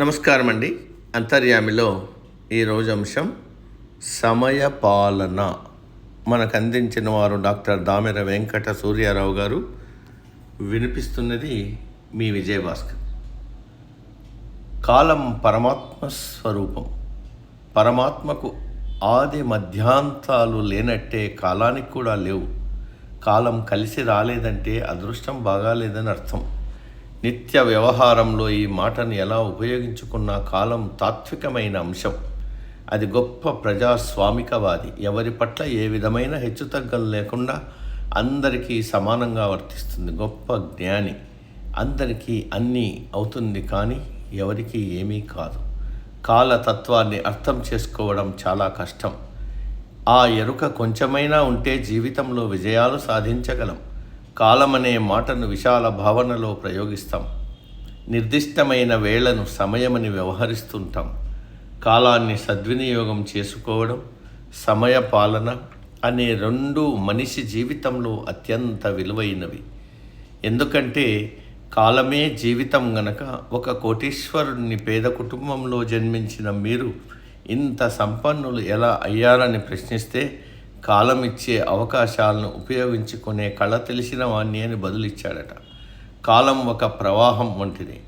నమస్కారం అండి అంతర్యామిలో ఈరోజు అంశం సమయ పాలన. మనకు అందించిన వారు డాక్టర్ దామెర వెంకట సూర్యారావు గారు వినిపిస్తున్నది మీ విజయభాస్కర్. కాలం పరమాత్మ స్వరూపం. పరమాత్మకు ఆది మధ్యాంతాలు లేనట్టే కాలానికి కూడా లేవు. కాలం కలిసి రాలేదంటే అదృష్టం బాగాలేదని అర్థం. నిత్య వ్యవహారంలో ఈ మాటను ఎలా ఉపయోగించుకున్న కాలం తాత్వికమైన అంశం. అది గొప్ప ప్రజాస్వామికవాది. ఎవరి పట్ల ఏ విధమైన హెచ్చుతగ్గం లేకుండా అందరికీ సమానంగా వర్తిస్తుంది. గొప్ప జ్ఞాని అందరికీ అన్నీ అవుతుంది కానీ ఎవరికీ ఏమీ కాదు. కాలతత్వాన్ని అర్థం చేసుకోవడం చాలా కష్టం. ఆ ఎరుక కొంచెమైనా ఉంటే జీవితంలో విజయాలు సాధించగలం. కాలమనే మాటను విశాల భావనలో ప్రయోగిస్తాం. నిర్దిష్టమైన వేళను సమయమని వ్యవహరిస్తుంటాం. కాలాన్ని సద్వినియోగం చేసుకోవడం సమయ పాలన అనే రెండు మనిషి జీవితంలో అత్యంత విలువైనవి. ఎందుకంటే కాలమే జీవితం గనక ఒక కోటీశ్వరుని పేద కుటుంబంలో జన్మించిన మీరు ఇంత సంపన్నులు ఎలా అయ్యారని ప్రశ్నిస్తే కాలం ఇచ్చే అవకాశాలను ఉపయోగించుకునే కళ తెలిసిన వాణ్ణి అని బదులిచ్చాడట. కాలం ఒక ప్రవాహం వంటిది.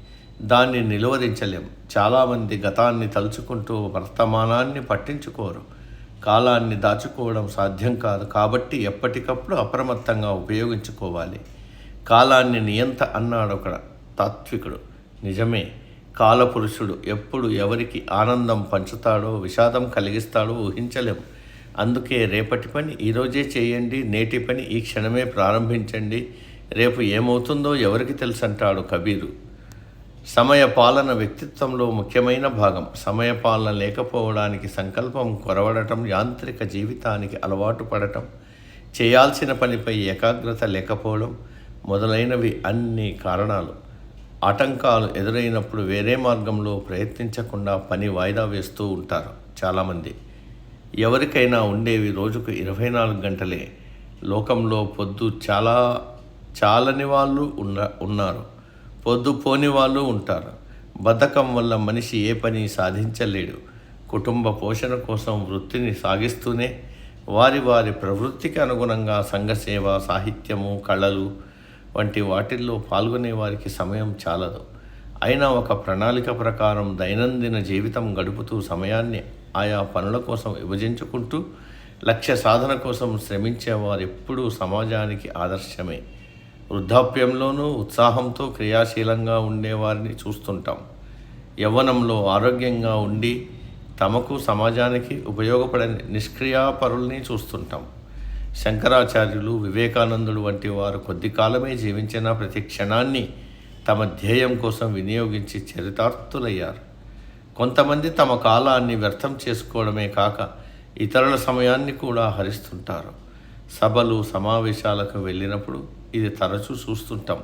దాన్ని నిలువరించలేం. చాలామంది గతాన్ని తలుచుకుంటూ వర్తమానాన్ని పట్టించుకోరు. కాలాన్ని దాచుకోవడం సాధ్యం కాదు కాబట్టి ఎప్పటికప్పుడు అప్రమత్తంగా ఉపయోగించుకోవాలి. కాలాన్ని నియంత అన్నాడు ఒక తాత్వికుడు. నిజమే కాలపురుషుడు ఎప్పుడు ఎవరికి ఆనందం పంచుతాడో విషాదం కలిగిస్తాడో ఊహించలేము అందుకే రేపటి పని ఈరోజే చేయండి నేటి పని ఈ క్షణమే ప్రారంభించండి. రేపు ఏమవుతుందో ఎవరికి తెలుసు అంటాడు కబీరు. సమయ పాలన వ్యక్తిత్వంలో ముఖ్యమైన భాగం. సమయ పాలన లేకపోవడానికి సంకల్పం కొరవడటం యాంత్రిక జీవితానికి అలవాటు పడటం చేయాల్సిన పనిపై ఏకాగ్రత లేకపోవడం మొదలైనవి అన్ని కారణాలు. ఆటంకాలు ఎదురైనప్పుడు వేరే మార్గంలో ప్రయత్నించకుండా పని వాయిదా వేస్తూ ఉంటారు చాలామంది. ఎవరికైనా ఉండేవి రోజుకు ఇరవై నాలుగు గంటలే. లోకంలో పొద్దు చాలా చాలని వాళ్ళు ఉన్న ఉన్నారు. పొద్దు పోని వాళ్ళు ఉంటారు. బద్ధకం వల్ల మనిషి ఏ పని సాధించలేడు. కుటుంబ పోషణ కోసం వృత్తిని సాగిస్తూనే వారి వారి ప్రవృత్తికి అనుగుణంగా సంఘసేవ సాహిత్యము కళలు వంటి వాటిల్లో పాల్గొనే వారికి సమయం చాలదు. అయినా ఒక ప్రణాళిక ప్రకారం దైనందిన జీవితం గడుపుతూ సమయాన్ని ఆయా పనుల కోసం విభజించుకుంటూ లక్ష్య సాధన కోసం శ్రమించేవారు ఎప్పుడూ సమాజానికి ఆదర్శమే. వృద్ధాప్యంలోనూ ఉత్సాహంతో క్రియాశీలంగా ఉండేవారిని చూస్తుంటాం. యవ్వనంలో ఆరోగ్యంగా ఉండి తమకు సమాజానికి ఉపయోగపడని నిష్క్రియాపరుల్ని చూస్తుంటాం. శంకరాచార్యులు వివేకానందుడు వంటి వారు కొద్ది కాలమే జీవించిన ప్రతి క్షణాన్ని తమ ధ్యేయం కోసం వినియోగించి చరితార్థులయ్యారు. కొంతమంది తమ కాలాన్ని వ్యర్థం చేసుకోవడమే కాక ఇతరుల సమయాన్ని కూడా హరిస్తుంటారు. సభలు సమావేశాలకు వెళ్ళినప్పుడు ఇది తరచూ చూస్తుంటాం.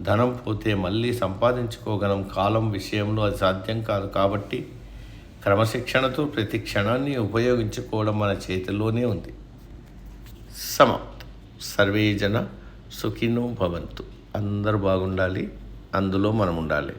ధనం పోతే మళ్ళీ సంపాదించుకోగలం కాలం విషయంలో అది సాధ్యం కాదు కాబట్టి క్రమశిక్షణతో ప్రతి క్షణాన్ని ఉపయోగించుకోవడం మన చేతిలోనే ఉంది. సమాప్తం. సర్వే జన సుఖినో భవంతు. అందరూ బాగుండాలి. అందులో మనం ఉండాలి.